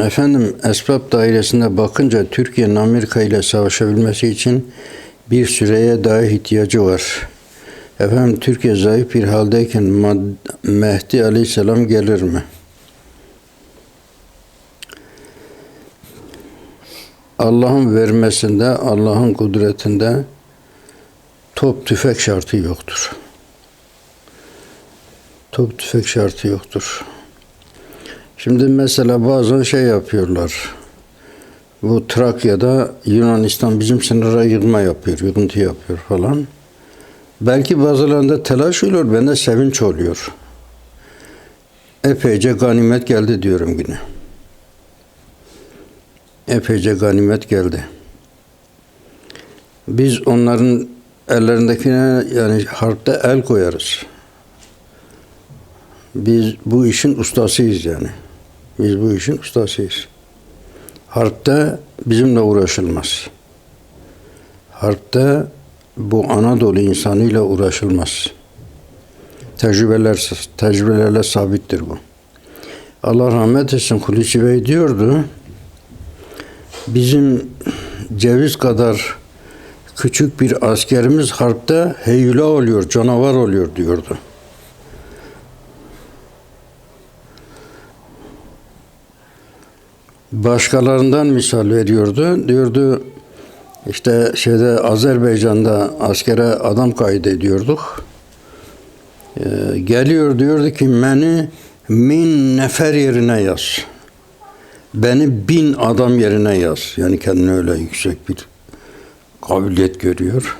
Efendim esbab dairesinde bakınca Türkiye'nin Amerika ile savaşabilmesi için bir süreye daha ihtiyacı var. Efendim Türkiye zayıf bir haldeyken Mehdi Aleyhisselam gelir mi? Allah'ın vermesinde, Allah'ın kudretinde top tüfek şartı yoktur. Top tüfek şartı yoktur. Şimdi mesela bazen şey yapıyorlar. Bu Trakya'da Yunanistan bizim sınıra yığma yapıyor, yığıntı yapıyor falan. Belki bazılarında telaş oluyor, bende sevinç oluyor. Epeyce ganimet geldi diyorum yine. Epeyce ganimet geldi. Biz onların ellerindekine yani harpte el koyarız. Biz bu işin ustasıyız yani. Biz bu işin ustasıyız. Harpte bizimle uğraşılmaz. Harpte bu Anadolu insanıyla uğraşılmaz. Tecrübeler, tecrübelerle sabittir bu. Allah rahmet etsin Hulusi Bey diyordu. Bizim ceviz kadar küçük bir askerimiz harpte heyula oluyor, canavar oluyor diyordu. Başkalarından misal veriyordu. Diyordu işte şeyde Azerbaycan'da askere adam kaydediyorduk. Ee, geliyor diyordu ki beni min nefer yerine yaz. Beni bin adam yerine yaz. Yani kendine öyle yüksek bir kabiliyet görüyor.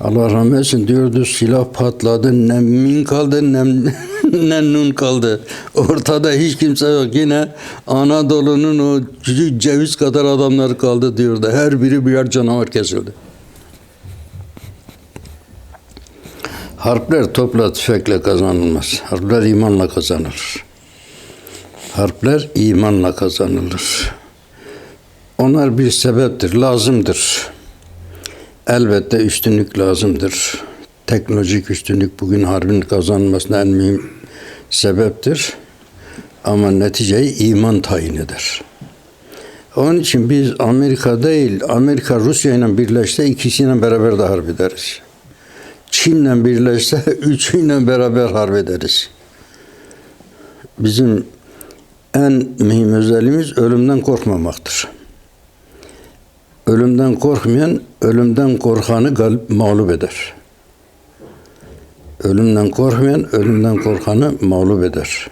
Allah rahmet etsin diyordu silah patladı ne min kaldı ne, ne nun kaldı. Ortada hiç kimse yok. Yine Anadolu'nun o ceviz kadar adamlar kaldı diyordu. Her biri birer canavar kesildi. Harpler topla tüfekle kazanılmaz. Harpler imanla kazanılır. Harpler imanla kazanılır. Onlar bir sebeptir, lazımdır. Elbette üstünlük lazımdır. Teknolojik üstünlük bugün harbin kazanmasına en mühim sebeptir. Ama neticeyi iman tayin eder. Onun için biz Amerika değil, Amerika Rusya ile birleşse ikisiyle beraber de harp ederiz. Çin'le birleşse üçüyle beraber harp ederiz. Bizim en mühim özelliğimiz ölümden korkmamaktır. Ölümden korkmayan, ölümden korkanı gal- mağlup eder. Ölümden korkmayan, ölümden korkanı mağlup eder.